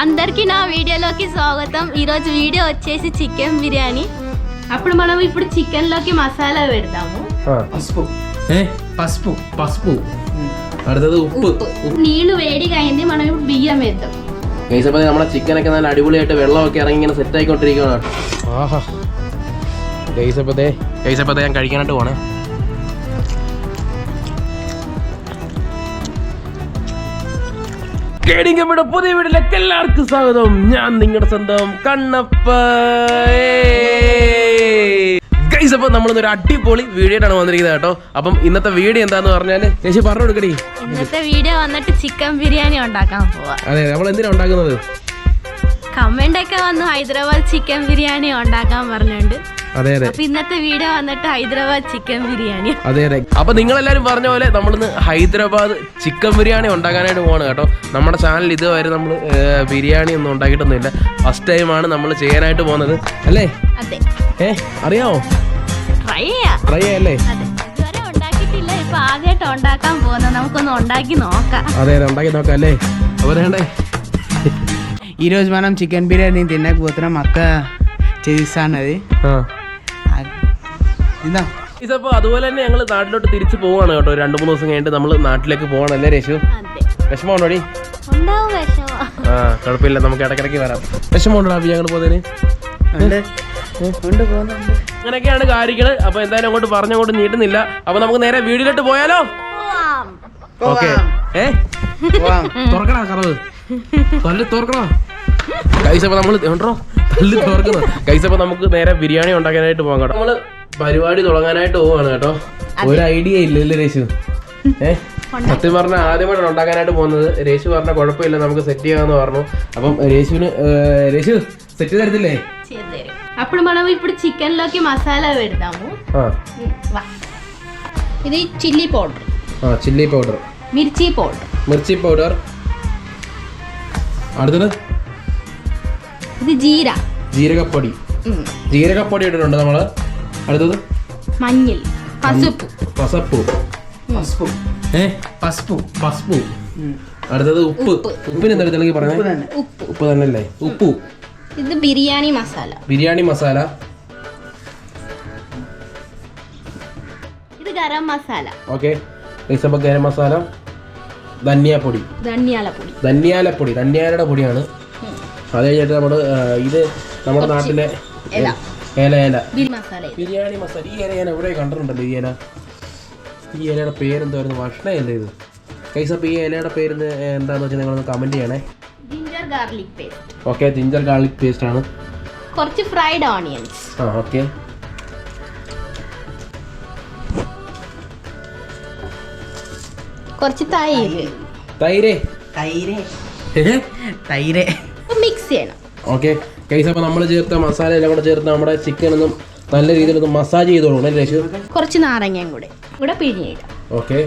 అందరికీ నా వీడియోలోకి స్వాగతం. ఈరోజు వీడియో వచ్చేసి చికెన్ బిర్యానీ. అప్పుడు మనం ఇప్పుడు చికెన్ లోకి మసాలా పెడతాము. పసుపు. ఏ? పసుపు. పసుపు. അടുത്തത് ഉപ്പ് నీళ్లు వేడిగా అయింది మనం ఇప్పుడు బియ్యం వేద్దాം. ഗൈസ് അപ്പോൾ നമ്മുടെ ചിക്കനൊക്കെ നല്ല അടിപൊളിയായിട്ട് വെള്ളമൊക്കെ ഇറങ്ങി ഇങ്ങനെ സെറ്റ് ആയിക്കൊണ്ടിരിക്കുകയാണ്. ഗൈസ് അപ്പോൾ ദേ ഗൈസ് അപ്പോൾ ദേ ഞാൻ കഴിക്കാനായിട്ട് പോണേ. കേടിങ്കമ്മയുടെ പുതിയ വീട്ടിലേക്ക് എല്ലാവർക്കും സ്വാഗതം. ഞാൻ നിങ്ങളുടെ സ്വന്തം കണ്ണപ്പ. ഗൈസ് അപ്പോൾ നമ്മളിന്നൊരു അടിപൊളി വീഡിയോ ആണ് വന്നിരിക്കുന്നത് കേട്ടോ. അപ്പം ഇന്നത്തെ വീഡിയോ എന്താന്ന് പറഞ്ഞാൽ ചേച്ചി പറഞ്ഞു കൊടുക്കടി. ഇന്നത്തെ വീഡിയോ വന്നിട്ട് ചിക്കൻ ബിരിയാണി ഉണ്ടാക്കാൻ പോവാ. അതെ നമ്മൾ എന്തിനാ ഉണ്ടാക്കുന്നത്? കമന്റ് ഒക്കെ വന്നു ഹൈദരാബാദ് ചിക്കൻ ബിരിയാണി ഉണ്ടാക്കാൻ പറഞ്ഞുണ്ട്. അതെ അതെ അപ്പൊ ഇന്നത്തെ വീഡിയോ വന്നിട്ട് ഹൈദരാബാദ് ചിക്കൻ ബിരിയാണി അതെ അതെ അപ്പൊ നിങ്ങൾ എല്ലാവരും പറഞ്ഞ പോലെ നമ്മളിന്ന് ഹൈദരാബാദ് ചിക്കൻ ബിരിയാണി ഉണ്ടാക്കാനായിട്ട് പോവാണ് കേട്ടോ നമ്മുടെ ചാനൽ ഇതുവരെ നമ്മൾ ബിരിയാണി ഒന്നും ഉണ്ടാക്കിയിട്ടൊന്നുമില്ല ഫസ്റ്റ് ടൈമാണ് നമ്മൾ ചെയ്യാനായിട്ട് പോകുന്നത് അല്ലേ അതെ ഏ അറിയാമോ ട്രൈ ചെയ്യാം ട്രൈ ചെയ്യല്ലേ അതെ ഇതുവരെ ഉണ്ടാക്കിയിട്ടില്ല ഇപ്പൊ ആദ്യമായിട്ട് ഉണ്ടാക്കാൻ പോകുന്നത് നമുക്കൊന്ന് ഉണ്ടാക്കി നോക്കാം അതെ అదే ഉണ്ടാക്കി നോക്കാം അല്ലേ അപ്പോൾ വേണ്ടേ ఈరోజు మనం చికెన్ బిర్యానీ తినకపోతున్నాం అక్క చేసిస్తున్నది ആ తిందాం ഇതപ്പോൾ അതുപോലെ തന്നെ ഞങ്ങൾ നാട്ടിലോട്ട് തിരിച്ചു പോവാണ് കേട്ടോ. രണ്ടു മൂന്ന് ദിവസം കഴിഞ്ഞിട്ട് നമ്മൾ നാട്ടിലേക്ക് പോകണം അല്ലേ രേശു വിഷമമുണ്ടോടി? ആ കുഴപ്പമില്ല. നമുക്ക് ഇടക്കിടക്ക് വരാം. വിഷമമുണ്ടോ അപ്പൊ ഞങ്ങൾ പോകുന്നതിന് അങ്ങനെയൊക്കെയാണ് കാര്യങ്ങൾ അപ്പൊ എന്തായാലും അങ്ങോട്ട് പറഞ്ഞങ്ങോട്ട് നീട്ടുന്നില്ല. അപ്പൊ നമുക്ക് നേരെ വീടിലോട്ട് പോയാലോ? ഓക്കെ. ഏ? തുറക്കണോ കറവ് തല്ല് തുറക്കണോ? കൈസപ്പോ നമ്മൾ ഉണ്ടോ? തല്ല് തുറക്കുന്നു കൈസപ്പോ നമുക്ക് നേരെ ബിരിയാണി ഉണ്ടാക്കാനായിട്ട് പോകാം കേട്ടോ. നമ്മൾ പരിപാടി തുടങ്ങാനായിട്ട് പോവാണ് കേട്ടോ ഒരു ഐഡിയ ഇല്ലല്ലേ രേശു ഏ സത്യം പറഞ്ഞ ആദ്യമായിട്ടാണ് ഉണ്ടാക്കാനായിട്ട് പോകുന്നത് രേശു പറഞ്ഞ കുഴപ്പമില്ല നമുക്ക് സെറ്റ് ചെയ്യാന്ന് പറഞ്ഞു അപ്പം രേശുവിന് ഏർ, രേശു സെറ്റ് തരത്തില്ലേ చేద్దరు అప్పుడు మనం ఇప్పుడు చికెన్లోకి మసాలా పెడతాము ആ ఉమ్, వా. ఇది చిల్లీ పౌడర్ ആ ചില്ലി പൗഡർ మిర్చి పౌడర్ മിർച്ചി പൗഡർ അടുത്തത് ఇది జీరా ജീരകപ്പൊടി ఉమ్, ജീരകപ്പൊടി ഇട്ടിട്ടുണ്ട് നമ്മള് അടുത്തത്? മഞ്ഞൾ പസുപ്പ്. പസപ്പു. പസ്പു. ഏ? പസ്പു. പസ്പു. അടുത്തത് ഉപ്പ്. ഉപ്പിന് എന്താ തെളിക്ക് പറഞ്ഞത് തന്നെ. ഉപ്പ്. ഉപ്പ് തന്നെ അല്ലേ ഉപ്പു. ഇത് ബിരിയാണി മസാല. ബിരിയാണി മസാല. ഇത് ഗരം മസാല. ഓക്കെ. അപ്പോൾ ഗരം മസാല. ധന്യാപ്പൊടി. ധന്യാലപ്പൊടി. ധന്യാലപ്പൊടി. ധന്യാലയുടെ പൊടിയാണ്. അത് കഴിഞ്ഞിട്ട് നമ്മുടെ ഇത് നമ്മുടെ നാട്ടിലെ ഏല ഏല ബിരിയാണി മസാല. ഈ ഇല ഞാൻ എവിടെ കണ്ടിട്ടുണ്ടല്ലോ ഈ ഇല. ഈ ഇലയുടെ പേരെന്തായിരുന്നു ഭക്ഷണമല്ലേ ഇത്? കൈസപ്പ് ഈ ഇലയുടെ പേര് എന്താന്ന് വെച്ചാൽ നിങ്ങളൊന്ന് കമന്റ് ചെയ്യണേ. Ginger garlic paste okay ginger garlic paste ആണ്. കുറച്ച് ഫ്രൈഡ് ഓണിയൻസ് ആ ഓക്കെ കുറച്ച് തൈര്. തൈര്. തൈര്. തൈര്. മിക്സ് ചെയ്യണം. ഓക്കെ കേസ് അപ്പോൾ നമ്മൾ ചേർത്ത മസാല എല്ലാം കൂടെ ചേർത്ത് നമ്മുടെ ചിക്കൻ ഒന്നും നല്ല രീതിയിൽ ഒന്ന് മസാജ് ചെയ്ത് കൊടുക്കണം രേഷ്? കുറച്ച് നാരങ്ങയും കൂടെ ഇവിടെ പിഴിഞ്ഞിട്ട് ഓക്കെ.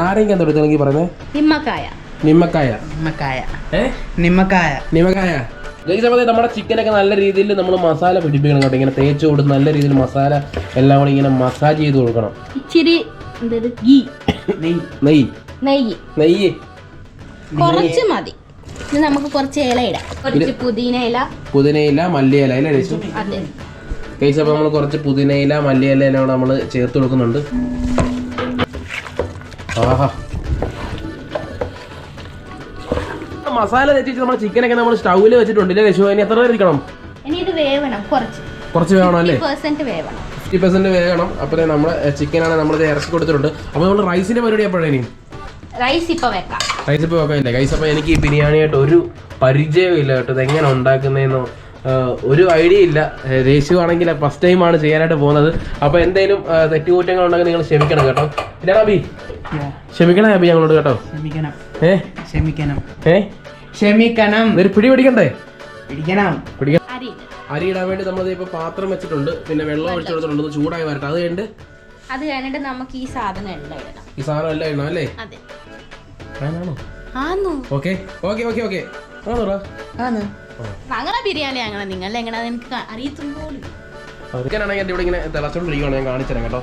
നാരങ്ങ എന്താ എടുക്കണമെങ്കിൽ പറയുന്നത് നിമ്മക്കായ. നിമ്മക്കായ. നിമ്മക്കായ. നിമ്മക്കായ. നിമ്മക്കായ. ഗൈസ് അപ്പോൾ നമ്മുടെ ചിക്കനൊക്കെ നല്ല രീതിയിൽ നമ്മൾ മസാല പിടിപ്പിക്കണം കേട്ടോ. ഇങ്ങനെ തേച്ച് കൊടുത്ത് നല്ല രീതിയിൽ മസാല എല്ലാം കൂടെ ഇങ്ങനെ മസാജ് ചെയ്ത് കൊടുക്കണം. ഇച്ചിരി നെയ്യ് നെയ്യ് നെയ്യ്. നെയ്യ്. കുറച്ച് മതി. ഇത് നമുക്ക് കുറച്ച് ഇല ഇടാം. കുറച്ച് പുതിന ഇല. പുതിനയില മല്ലിയില ഇല ഇല അതെ. കൈസ് അപ്പോൾ നമ്മൾ കുറച്ച് പുതിനയില മല്ലിയില ഇല ഇല നമ്മൾ ചേർത്ത് കൊടുക്കുന്നുണ്ട്. ആഹാ. മസാല തെറ്റിച്ച് നമ്മൾ ചിക്കനൊക്കെ നമ്മൾ സ്റ്റൗവിൽ വെച്ചിട്ടുണ്ട് ഇല്ലേ രശു ഇനി എത്ര ഇരിക്കണം? ഇനി ഇത് വേവണം കുറച്ച്. കുറച്ച് വേവണം അല്ലേ? ഫിഫ്റ്റി പെർസെന്റ് വേവണം. അപ്പോൾ നമ്മുടെ ചിക്കനാണ് നമ്മൾ ഇറച്ചി കൊടുത്തിട്ടുണ്ട്. അപ്പോൾ നമ്മൾ റൈസിന്റെ പരിപാടി എപ്പോഴാണ് ഇനി? റൈസ് ഇപ്പൊ വെക്കാം. റൈസ് ഇപ്പൊ വെക്കാനില്ല റൈസ് അപ്പൊ എനിക്ക് ഈ ബിരിയാണിയായിട്ട് ഒരു പരിചയവും ഇല്ല കേട്ടോ. ഇതെങ്ങനെ എങ്ങനെ ഉണ്ടാക്കുന്നതെന്നോ ഒരു ഐഡിയ ഇല്ല. രേശു ആണെങ്കിൽ ഫസ്റ്റ് ടൈം ആണ് ചെയ്യാനായിട്ട് പോകുന്നത്. അപ്പൊ എന്തെങ്കിലും തെറ്റുകൂറ്റങ്ങൾ ഉണ്ടെങ്കിൽ നിങ്ങൾ ക്ഷമിക്കണം കേട്ടോ. ഇല്ല ബി ക്ഷമിക്കണം അബി ഞങ്ങളോട് കേട്ടോ. ക്ഷമിക്കണം. ഏ? ക്ഷമിക്കണം. ഏ? ക്ഷമിക്കണം. ഒരു പിടി പിടിക്കണ്ടേ പിടിക്കണം. പിടിക്കണം. അരി. ഇടാൻ വേണ്ടി നമ്മൾ ഇപ്പൊ പാത്രം വെച്ചിട്ടുണ്ട്. പിന്നെ വെള്ളം ഒഴിച്ചു കൊടുത്തിട്ടുണ്ട് ചൂടായി വരട്ടെ. അത് കഴിഞ്ഞിട്ട് അത് കഴിഞ്ഞിട്ട് നമുക്ക് ഈ സാധനം എല്ലാം ഇടണം. ഈ സാധനം എല്ലാം ഇടണം അല്ലേ? അതെ. ആണോ ആന്നു. ഓക്കെ. Okay okay okay. ആണോടാ ആണ് ഞങ്ങളെ ബിരിയാണി അങ്ങനെ നിങ്ങൾ എങ്ങനെ എനിക്ക് അറിയത്തും പോലും എന്റെ ഇവിടെ ഇങ്ങനെ തിളച്ചോണ്ടിരിക്കുകയാണ് ഞാൻ കാണിച്ചു തരാം കേട്ടോ.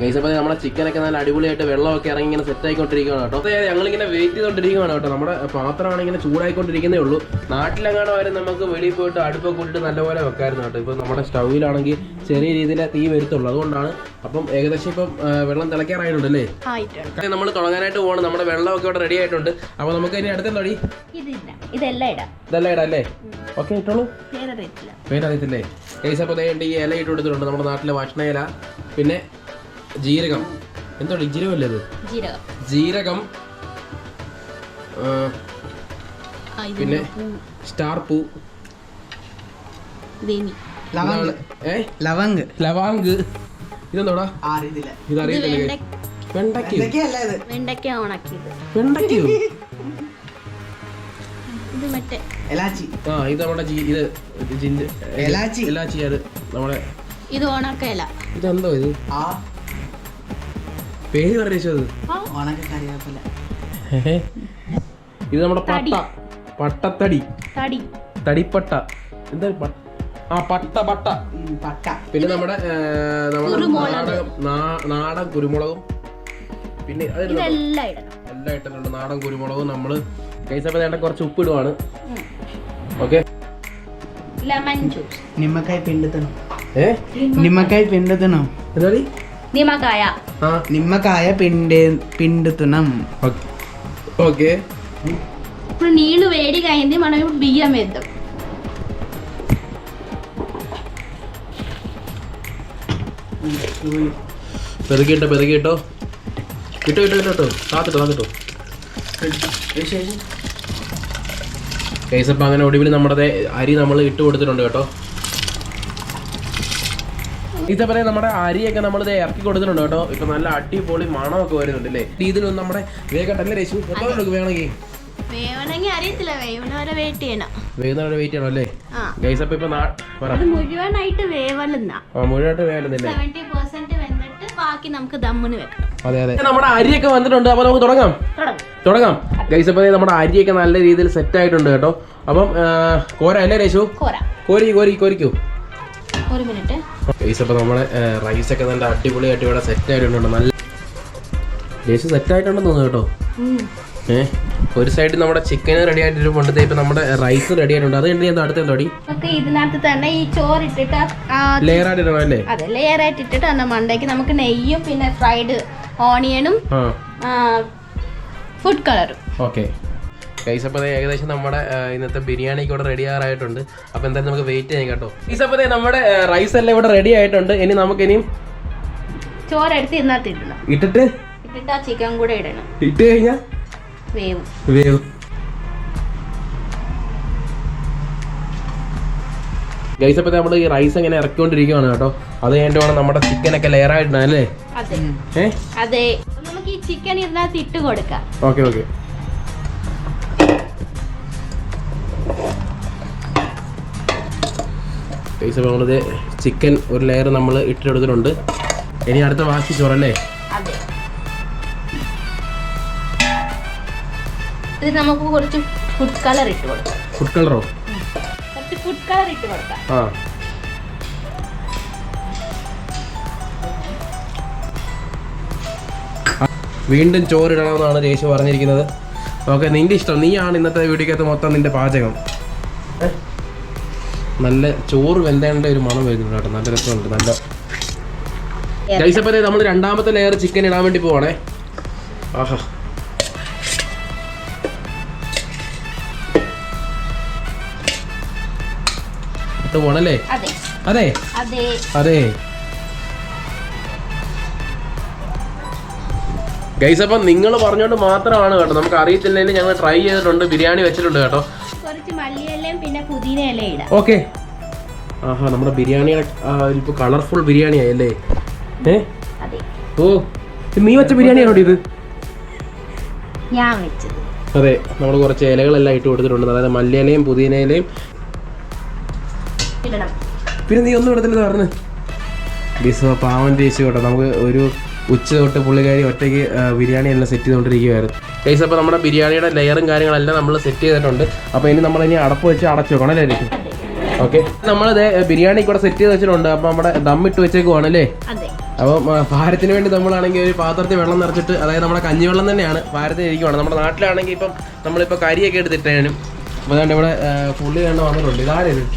ഗൈസ് അപ്പോൾ നമ്മുടെ ചിക്കനൊക്കെ നല്ല അടിപൊളിയായിട്ട് വെള്ളമൊക്കെ ഇറങ്ങി ഇങ്ങനെ സെറ്റ് ആയിക്കൊണ്ടിരിക്കുകയാണ് കേട്ടോ. അതായത് ഞങ്ങളിങ്ങനെ വെയിറ്റ് ചെയ്തുകൊണ്ടിരിക്കുകയാണ് കേട്ടോ. നമ്മുടെ പാത്രമാണ് ഇങ്ങനെ ചൂടായിക്കൊണ്ടിരിക്കുന്നേ ഉള്ളൂ. നാട്ടിലെങ്ങാണ്ട് വരെ നമുക്ക് വെളിയിൽ പോയിട്ട് അടുപ്പൊക്കെ കൂട്ടിട്ട് നല്ലപോലെ വെക്കായിരുന്നു കേട്ടോ. ഇപ്പോൾ നമ്മുടെ സ്റ്റൗവിലാണെങ്കിൽ ചെറിയ രീതിയിൽ തീ വരുത്തുള്ളൂ. അതുകൊണ്ടാണ് അപ്പം ഏകദേശം ഇപ്പം വെള്ളം തിളയ്ക്കാറായിട്ടുണ്ട് അല്ലേ? ആയിട്ടുണ്ട്. നമ്മൾ തുടങ്ങാനായിട്ട് പോകണം നമ്മുടെ വെള്ളമൊക്കെ ഇവിടെ റെഡി ആയിട്ടുണ്ട്. അപ്പോൾ നമുക്ക് ഇനി അടുത്ത തൊടി ഇതില്ല. ഇടാം. ഇതെല്ലാം ഇടാം അല്ലേ? ഓക്കെ ഇട്ടോളൂ. പേരറിയത്തില്ല. ഗൈസ് അപ്പോൾ ഈ ഇല ഇട്ട് കൊടുത്തിട്ടുണ്ട് നമ്മുടെ നാട്ടിലെ ഭക്ഷണ ഇല പിന്നെ ജീരകം. എന്താണ് ജീരകമല്ലേ ഇത്? ജീരകം. ജീരകം പിന്നെ സ്റ്റാർ പൂ. ലവങ് ലവാങ് ഇതെന്തോടാ ഇത് വെണ്ടയ്ക്കോ വെണ്ടയ്ക്ക ഉണക്കിയത് ഇത്. മറ്റേ എലാച്ചി. ആ ഇത് നമ്മുടെ ഇത് ഇത് ജിഞ്ച എലാച്ചി. എലാച്ചി. അത് നമ്മുടെ ഇത് ഉണക്കയില ഇതെന്തോ ഇത്? ആ പേര് പറഞ്ഞത് ഇത് നമ്മുടെ. പട്ട. പട്ടത്തടി. തടി. തടിപ്പട്ട. എന്താ ആ പട്ട പട്ട. പട്ട. പിന്നെ നമ്മുടെ നമ്മുടെ നാടൻ നാടൻ കുരുമുളകും. പിന്നെ എല്ലാം ഇട്ടിട്ടുണ്ട്. നാടൻ കുരുമുളകും നമ്മൾ കൈസപ്പ നേട്ട കുറച്ച് ഉപ്പിടുവാണ്. ഓക്കെ. Lemon juice. നിമ്മക്കായ പിണ്ടുത്തണം. ഏ നിമ്മക്കായ പിണ്ടുത്തണം. എന്താ നിമകായ. നിമ്മക്കായ പിണ്ട് പിണ്ടുത്തണം ഓക്കെ ഇപ്പൊ നീൾ വേടി കഴിഞ്ഞ് മണം ബിയം വെത്തും പെരുകിട്ടോ പെരുകിട്ടോ കിട്ടോ കിട്ടോ കിട്ടോ കാത്തിട്ടോ കാത്തിട്ടോ. കേസപ്പ അങ്ങനെ ഒടുവിൽ നമ്മുടെ അരി നമ്മൾ ഇട്ട് കൊടുത്തിട്ടുണ്ട് കേട്ടോ. ഇതേപോലെ നമ്മുടെ അരിയൊക്കെ നമ്മൾ ഇത് ഇറക്കി കൊടുത്തിട്ടുണ്ട് കേട്ടോ. ഇപ്പൊ നല്ല അടിപൊളി മണമൊക്കെ വരുന്നുണ്ട് അല്ലേ ഇതിലൊന്നും നമ്മുടെ വേഗം രേശു വേണമെങ്കിൽ. വേവണമെങ്കിൽ അറിയത്തില്ല വേവണ വരെ വെയിറ്റ് ചെയ്യണം. വേവുന്നവരെ വെയിറ്റ് ചെയ്യണം അല്ലേ? ആ. ഗൈസപ്പം ഇപ്പൊ നാ പറ. അത് മുഴുവനായിട്ട് വേവലെന്നാ. ആ മുഴുവനായിട്ട് വേഗമില്ലേ സെവന്റി പെർസെന്റ് വെന്നിട്ട് ബാക്കി നമുക്ക് ദമ്മിന് വെക്കണം അതെ അതെ. നമ്മുടെ അരിയൊക്കെ വന്നിട്ടുണ്ട് അപ്പൊ നമുക്ക് തുടങ്ങാം. തുടങ്ങും. ഗൈസ് അപ്പോൾ നമ്മുടെ അരിയൊക്കെ നല്ല രീതിയിൽ സെറ്റ് ആയിട്ടുണ്ട് കേട്ടോ. അപ്പം കോര അല്ലേ രേശു? കോരി. കോരി കോരിക്കൂ. ഒരു മിനിറ്റ് ഗൈസ് അപ്പോൾ നമ്മുടെ റൈസൊക്കെ നല്ല അടിപൊളിയായിട്ട് ഇവിടെ സെറ്റ് ആയിട്ടുണ്ട്. നല്ല ഗൈസ് സെറ്റ് ആയിട്ടുണ്ടെന്ന് തോന്നുന്നു കേട്ടോ. ഏഹ് ഒരു സൈഡ് നമ്മുടെ ചിക്കൻ റെഡി ആയിട്ടിരിപ്പുണ്ട്. ഇപ്പൊ നമ്മുടെ റൈസ് റെഡി ആയിട്ടുണ്ട്. അത് കഴിഞ്ഞ് എന്താ അടുത്ത എന്തോടി? ഇതിനകത്ത് തന്നെ ഈ ചോറ് ഇട്ടിട്ട് ലെയർ ആയിട്ടിടണം അല്ലേ? അതെ ലെയർ ആയിട്ട് ഇട്ടിട്ട് തന്നെ മണ്ടയ്ക്ക് നമുക്ക് നെയ്യും പിന്നെ ഫ്രൈഡ് ഓണിയനും ഫുഡ് കളറും ഓക്കെ ഗൈസ് അപ്പോൾ ഏകദേശം നമ്മുടെ ഇന്നത്തെ ബിരിയാണിക്ക് ഇവിടെ റെഡി ആറായിട്ടുണ്ട് അപ്പോൾ എന്തായാലും നമുക്ക് വെയിറ്റ് ചെയ്യാം കേട്ടോ. ഗൈസ് അപ്പോൾ നമ്മുടെ റൈസ് എല്ലാം ഇവിടെ റെഡി ആയിട്ടുണ്ട്. ഇനി നമുക്ക് ഇനിയും ചോറെടുത്ത് ഇതിനകത്ത് ഇടണം. ഇട്ടിട്ട്? ഇട്ടിട്ട് ആ ചിക്കൻ കൂടെ ഇടണം. ഇട്ട് കഴിഞ്ഞാൽ വേവും. വേവും. ഗൈസ് അപ്പോൾ നമ്മൾ ഈ റൈസ് ഇങ്ങനെ ഇറക്കിക്കൊണ്ടിരിക്കുകയാണ് കേട്ടോ. അത് കഴിഞ്ഞിട്ട് വേണം നമ്മുടെ ചിക്കൻ ഒക്കെ ലെയർ ആയിട്ടുണ്ടല്ലേ അതെ. ഏ? അതെ. നമുക്ക് ഈ ചിക്കൻ ഇതിനകത്ത് ഇട്ട് കൊടുക്കാം. ഓക്കെ ഓക്കെ ഗൈസ് അപ്പോൾ നമ്മളിത് ചിക്കൻ ഒരു ലെയർ നമ്മൾ ഇട്ടെടുത്തിട്ടുണ്ട് ഇനി അടുത്ത ബാക്കി ചോറല്ലേ ഇത് നമുക്ക് കുറച്ച് ഫുഡ് കളർ ഇട്ട് കൊടുക്കാം. ഫുഡ് കളറോ കുറച്ച് ഫുഡ് കളർ ഇട്ട് കൊടുക്കാം. ആ. വീണ്ടും ചോറിടണമെന്നാണ് രേഷു പറഞ്ഞിരിക്കുന്നത്. ഓക്കെ നിന്റെ ഇഷ്ടം. നീയാണ് ഇന്നത്തെ വീഡിയോക്കകത്ത് മൊത്തം നിന്റെ പാചകം? നല്ല ചോറ് വെന്തേണ്ട ഒരു മണം വരുന്നുണ്ട് കേട്ടോ. നല്ല രസമുണ്ട് നല്ല. ജൈസപ്പത്തെ നമ്മൾ രണ്ടാമത്തെ ലെയർ ചിക്കൻ ഇടാൻ വേണ്ടി പോവാണേ. ആഹാ. പോണല്ലേ? അതെ. അതെ? ഗൈസപ്പം അതെ. ഗൈസ് അപ്പം നിങ്ങൾ പറഞ്ഞോണ്ട് മാത്രമാണ് കേട്ടോ. നമുക്ക് അറിയത്തില്ലെങ്കിൽ ഞങ്ങൾ ട്രൈ ചെയ്തിട്ടുണ്ട്. ബിരിയാണി വെച്ചിട്ടുണ്ട് കേട്ടോ. പുതിന ഇലയും ഇടാം. ഓക്കെ. ആഹാ നമ്മുടെ ബിരിയാണി ഇപ്പോൾ കളർഫുൾ ബിരിയാണി ആയല്ലേ? ഏ? അതെ. ഓ നീ വെച്ച ബിരിയാണിയാണോ ഇത്? ഞാൻ വെച്ചത്. അതെ നമ്മൾ കുറച്ച് ഇലകളെല്ലാം ഇട്ട് കൊടുത്തിട്ടുണ്ട്. അതായത് മല്ലിയിലയും പുതിനയിലയും പിന്നെ നീ ഒന്നും ഇടത്തില്ല പറഞ്ഞു. ബിസോ പാവൻ ചേച്ചി കേട്ടോ. നമുക്ക് ഒരു ഉച്ച തൊട്ട് പുള്ളിക്കാരി ഒറ്റയ്ക്ക് ബിരിയാണി എല്ലാം സെറ്റ് ചെയ്തുകൊണ്ടിരിക്കുകയായിരുന്നു കേസ് അപ്പോൾ നമ്മുടെ ബിരിയാണിയുടെ ലെയറും കാര്യങ്ങളെല്ലാം നമ്മൾ സെറ്റ് ചെയ്തിട്ടുണ്ട്. അപ്പോൾ ഇനി നമ്മൾ ഇനി അടപ്പ് വെച്ച് അടച്ചു വെക്കണം അല്ലേ ഓക്കെ നമ്മൾ ബിരിയാണി കൂടെ സെറ്റ് ചെയ്ത് വെച്ചിട്ടുണ്ട്. അപ്പോൾ നമ്മുടെ ദമ്മിട്ട് വെച്ചേക്കുവാണ് അല്ലേ? അതെ. അപ്പം ഭാരത്തിന് വേണ്ടി നമ്മളാണെങ്കിൽ ഒരു പാത്രത്തിൽ വെള്ളം നിറച്ചിട്ട് അതായത് നമ്മുടെ കഞ്ഞിവെള്ളം തന്നെയാണ് ഭാരത്തിൽ ഇരിക്കുവാണ്. നമ്മുടെ നാട്ടിലാണെങ്കിൽ ഇപ്പം നമ്മളിപ്പോൾ കരിയൊക്കെ എടുത്തിട്ടേനും. അപ്പോൾ അതുകൊണ്ട് ഇവിടെ ഫുള്ളി പുള്ളി കണ്ട് വന്നിട്ടുണ്ട്. ഇതാരും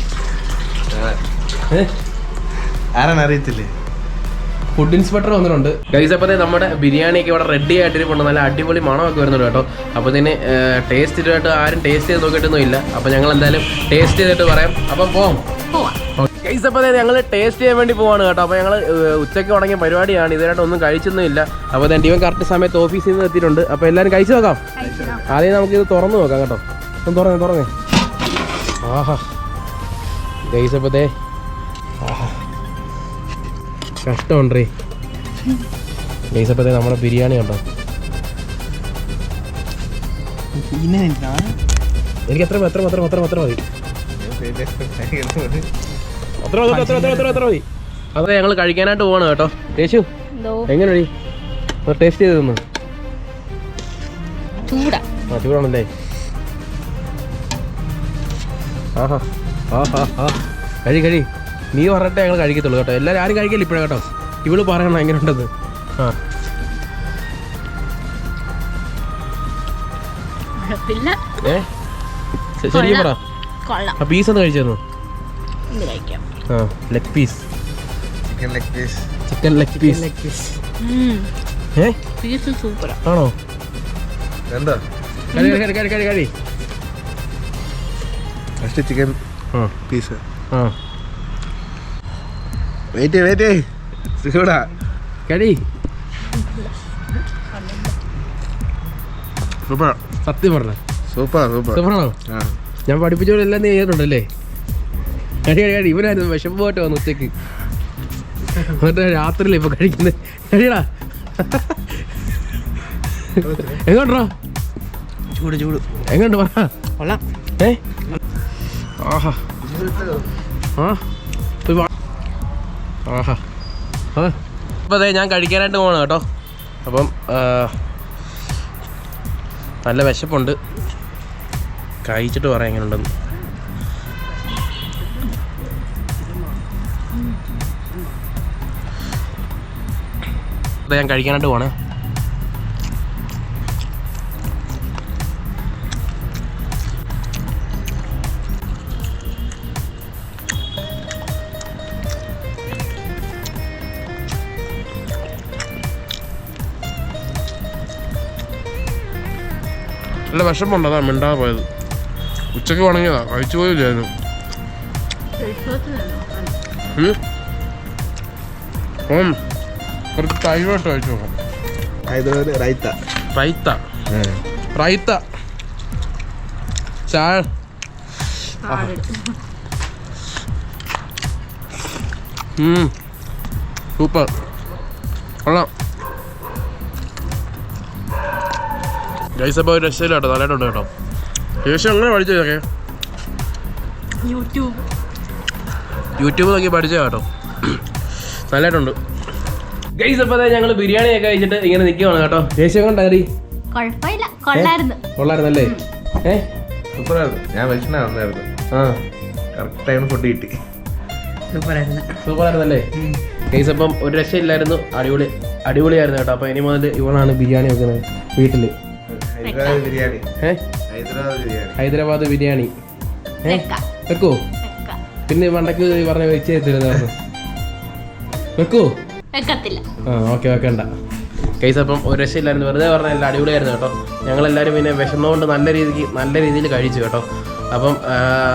ആരാണ് അറിയത്തില്ലേ? ഫുഡ് ഇൻസ്പെക്ടർ വന്നിട്ടുണ്ട്. ഗൈസ് അപ്പോൾ നമ്മുടെ ബിരിയാണിയൊക്കെ ഇവിടെ റെഡി ആയിട്ടിരിപ്പുണ്ട്. നല്ല അടിപൊളി മണമൊക്കെ വരുന്നുണ്ട് കേട്ടോ. അപ്പോൾ ഇതിന് ടേസ്റ്റ് ചെയ്തിട്ട് ആരും ടേസ്റ്റ് ചെയ്ത് നോക്കിയിട്ടൊന്നും ഇല്ല അപ്പോൾ ഞങ്ങൾ എന്തായാലും ടേസ്റ്റ് ചെയ്തിട്ട് പറയാം. അപ്പം പോവാം. ഗൈസ് അപ്പോൾ ഞങ്ങൾ ടേസ്റ്റ് ചെയ്യാൻ വേണ്ടി പോവാണ് കേട്ടോ. അപ്പോൾ ഞങ്ങൾ ഉച്ചയ്ക്ക് തുടങ്ങിയ പരിപാടിയാണ്. ഇതുവരായിട്ട് ഒന്നും കഴിച്ചൊന്നും ഇല്ല അപ്പോൾ തന്നെ ഇവൻ കറക്റ്റ് സമയത്ത് ഓഫീസിൽ നിന്ന് എത്തിയിട്ടുണ്ട്. അപ്പോൾ എല്ലാവരും കഴിച്ചു നോക്കാം. ആദ്യം നമുക്ക് ഇത് തുറന്നു നോക്കാം കേട്ടോ. ഒന്ന് തുറന്നേ തുറന്നേ. ആഹാ. ഗൈസ് അപ്പോൾ കഷ്ടമുണ്ട് ഗൈസ് നമ്മുടെ ബിരിയാണി നിൽക്കണോ? എനിക്ക് എത്ര എത്ര എത്ര എത്ര എത്ര മതി. അത്ര മതി അത്ര അത്ര അത്ര അത്ര മതി. അതെ ഞങ്ങൾ കഴിക്കാനായിട്ട് പോവാണ് കേട്ടോ. യേശു എന്തോ? എങ്ങനെ ടേസ്റ്റ് ചെയ്ത് തന്നു. ആ ചൂടാണല്ലേ? ആഹാ ആഹാ ആ കഴി കഴി. നീ പറഞ്ഞിട്ട് ഞങ്ങൾ കഴിക്കത്തുള്ളൂ കേട്ടോ. എല്ലാവരും ആരും കഴിക്കില്ല ഇപ്പോഴേ കേട്ടോ. ഇവൾ പറയണം എങ്ങനെ ഉണ്ടെന്ന്. ആ. ഏ? ശരിക്കും പറ. ആ പീസ് ഒന്ന് കഴിച്ചു ആ leg piece chicken leg piece chicken leg piece. ഏ? പീസ് സൂപ്പറാ. ആണോ? എന്താ? കഴി കഴി കഴി കഴി കഴി ഫസ്റ്റ് ചിക്കൻ പീസ് ആ. വെയിറ്റ് വെയിറ്റ് സുഖടാ കടി സൂപ്പർ സത്യം പറഞ്ഞ. സൂപ്പർ സൂപ്പർ സൂപ്പറാണോ ഞാൻ പഠിപ്പിച്ചോടെല്ലാം നീ ചെയ്തിട്ടുണ്ടല്ലേ? കടി കടി കടി ഇവനായിരുന്നു വിഷം പോയിട്ട് വന്നു ഉച്ചയ്ക്ക് എന്നിട്ട് രാത്രിയില്ല ഇപ്പൊ കഴിക്കുന്നത്. കടിയടാ എങ്ങോട്ടോ ചൂട് ചൂട്. എങ്ങോട്ട് പറ. കൊള്ളാം. ഏ? ആഹാ. ആ. ആഹാ. അപ്പോൾ അതെ ഞാൻ കഴിക്കാനായിട്ട് പോകണം കേട്ടോ. അപ്പം നല്ല വിശപ്പുണ്ട്. കഴിച്ചിട്ട് പറയാം എങ്ങനെ ഉണ്ടെന്ന് ഞാൻ കഴിക്കാനായിട്ട് പോണേ നല്ല വിഷമമുണ്ട് അതാ മിണ്ടാതെ പോയത്. ഉച്ചയ്ക്ക് വണങ്ങിയതാ കഴിച്ചു പോയില്ലായിരുന്നു. കുറച്ച് തൈവായിട്ട് കഴിച്ചു നോക്കാം. റൈത്ത. റൈത്ത. റൈത്ത. ചായ. ഉം. സൂപ്പർ. കൊള്ളാം. ഗൈസ് അപ്പോൾ ഒരു രക്ഷയില്ല കേട്ടോ. നല്ലതായിട്ടുണ്ട് കേട്ടോ. ശേഷം എങ്ങനെ പഠിച്ചു ഇതൊക്കെ? യൂട്യൂബ്. യൂട്യൂബ് നോക്കി പഠിച്ച കേട്ടോ. നല്ലതായിട്ടുണ്ട് ഗൈസ് അപ്പോൾ ഞങ്ങൾ ബിരിയാണിയൊക്കെ കഴിച്ചിട്ട് ഇങ്ങനെ നിൽക്കുവാണ് കേട്ടോ. ദേഷ്യം കൊണ്ടായി കൊള്ളായിരുന്നല്ലേ? ഏ? സൂപ്പറായിരുന്നു. ഞാൻ വിഷന വന്നായിരുന്നു ആ. കറക്റ്റ് ടൈം ഫുഡ് കിട്ടി. സൂപ്പറായിരുന്നു. സൂപ്പറായിരുന്നല്ലേ? ഗൈസ് അപ്പം ഒരു രക്ഷയില്ലായിരുന്നു. അടിപൊളി അടിപൊളിയായിരുന്നു കേട്ടോ. അപ്പോൾ ഇനി മുതൽ ഇവളാണ് ബിരിയാണി വെക്കുന്നത് വീട്ടിൽ ഹൈദരാബാദ് ബിരിയാണി. ഹൈദരാബാദ് ബിരിയാണി. ഹൈദരാബാദ് ബിരിയാണി. ഏ? വെക്കോ. പിന്നെ പണ്ടക്ക് പറഞ്ഞ വെച്ച് തരുന്ന പറഞ്ഞു വെക്കോ. വെക്കത്തില്ല. ആ ഓക്കെ വെക്കണ്ട. കേസ് അപ്പം ഒരു രക്ഷയില്ലായിരുന്നു. വെറുതെ പറഞ്ഞാൽ എല്ലാം അടിപൊളിയായിരുന്നു കേട്ടോ. ഞങ്ങളെല്ലാവരും പിന്നെ വിശന്നുകൊണ്ട് നല്ല രീതിക്ക് നല്ല രീതിയിൽ കഴിച്ചു കേട്ടോ. അപ്പം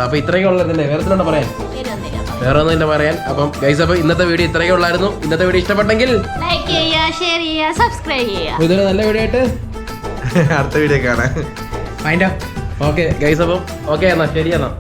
അപ്പം ഇത്രയൊക്കെ ഉള്ളതല്ലേ വേറെ തന്നെ പറയാൻ? വേറെ വേറെ ഒന്നുമില്ല പറയാൻ. അപ്പം ഗൈസ് അപ്പം ഇന്നത്തെ വീഡിയോ ഇത്രയൊക്കെ ഉള്ളായിരുന്നു. ഇന്നത്തെ വീഡിയോ ഇഷ്ടപ്പെട്ടെങ്കിൽ ലൈക്ക് ചെയ്യുക ഷെയർ ചെയ്യുക സബ്സ്ക്രൈബ് ചെയ്യുക. ഇതൊരു നല്ല വീഡിയോ ആയിട്ട് അടുത്ത വീഡിയോ കാണാൻ ഓക്കെ ഗൈസ് അപ്പം ഓക്കെ എന്നാ ശരി എന്നാ.